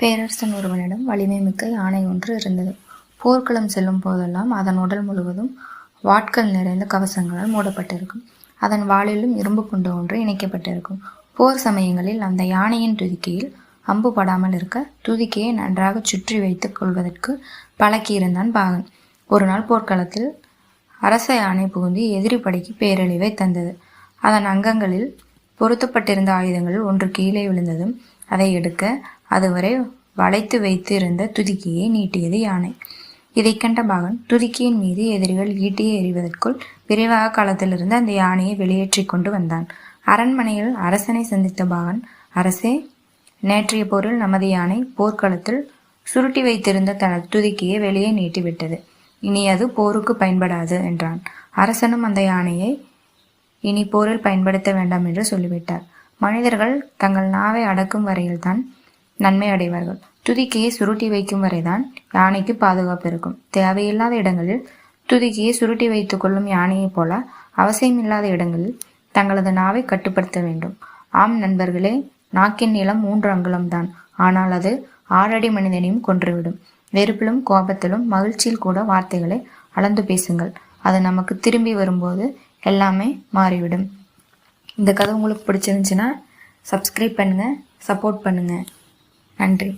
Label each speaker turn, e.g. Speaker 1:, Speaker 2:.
Speaker 1: பேரரசன் ஒருவனிடம் வலிமை மிக்க யானை ஒன்று இருந்தது. போர்க்களம் செல்லும் போதெல்லாம் அதன் உடல் முழுவதும் வாட்கள் நிறைந்த கவசங்களால் மூடப்பட்டிருக்கும். அதன் வாளிலும் இரும்பு குண்டு ஒன்று இணைக்கப்பட்டிருக்கும். போர் சமயங்களில் அந்த யானையின் துதிக்கையில் அம்பு படாமல் இருக்க துதிக்கையை நன்றாக சுற்றி வைத்துக் கொள்வதற்கு பழக்கியிருந்தான் பாகன். ஒரு நாள் போர்க்களத்தில் அரச யானை புகுந்து எதிரி படைக்கு பேரழிவை தந்தது. அதன் அங்கங்களில் பொருத்தப்பட்டிருந்த ஆயுதங்கள் ஒன்று கீழே விழுந்ததும் அதை எடுக்க அதுவரை வளைத்து வைத்து இருந்த நீட்டியது யானை. இதை கண்ட பாகன் துதிக்கியின் மீது எதிரிகள் ஈட்டியை எறிவதற்குள் விரைவாக களத்திலிருந்து அந்த யானையை வெளியேற்றி கொண்டு வந்தான். அரண்மனையில் அரசனை சந்தித்த பாகன் அரசே நேற்றைய போரில் நமது யானை போர்க்களத்தில் சுருட்டி வைத்திருந்த தனது துதிக்கியை வெளியே நீட்டிவிட்டது. இனி அது போருக்கு பயன்படாது என்றான். அரசனும் அந்த யானையை இனி போரில் பயன்படுத்த வேண்டாம் என்று சொல்லிவிட்டார். மனிதர்கள் தங்கள் நாவை அடக்கும் வரையில்தான் நன்மை அடைவார்கள். துதிக்கையை சுருட்டி வைக்கும் வரைதான் யானைக்கு பாதுகாப்பு இருக்கும். தேவையில்லாத இடங்களில் துதிக்கையை சுருட்டி வைத்துக் கொள்ளும் யானையைப் போல அவசியமில்லாத இடங்களில் தங்களது நாவை கட்டுப்படுத்த வேண்டும். ஆம் நண்பர்களே நாக்கின் நீளம் மூன்று அங்குலம்தான். ஆனால் அது ஆறடி மனிதனையும் கொன்றுவிடும். வெறுப்பிலும் கோபத்திலும் மகிழ்ச்சியில் கூட வார்த்தைகளை அளந்து பேசுங்கள். அது நமக்கு திரும்பி வரும்போது எல்லாமே மாறிவிடும். இந்த கதை உங்களுக்கு பிடிச்சிருந்துச்சுன்னா சப்ஸ்கிரைப் பண்ணுங்கள் சப்போர்ட் பண்ணுங்கள் நன்றி.